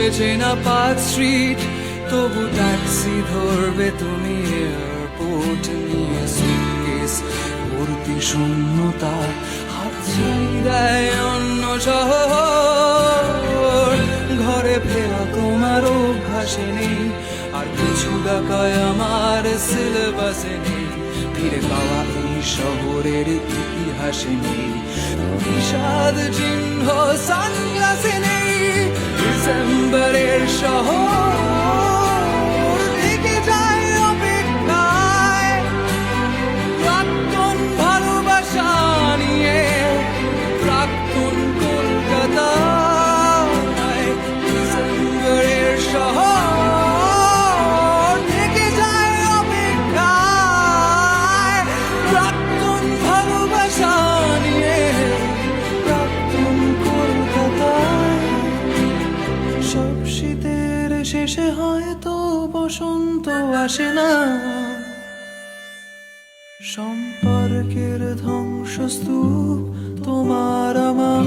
আলোয় ভিজবে চেনা park street তবু ট্যাক্সি ধরবে তুমি এয়ারপোর্ট নিয়ে সুটকেস ভর্তি শূন্যতা হাত দেয় অন্য শহর। ঘরে ফেরা তোমার অভ্যাসে নেই, আর কিছু ডাকায় আমার সিলেবাসে নেই। ফিরে পাওয়া এই শহরের ইতিহাসে নেই। বিষাদ চিহ্ন সানগ্লাসে সব শীতের শেষে হয়তো বসন্ত আসে না। সম্পর্কের ধ্বংসস্তূপ তোমার আমার।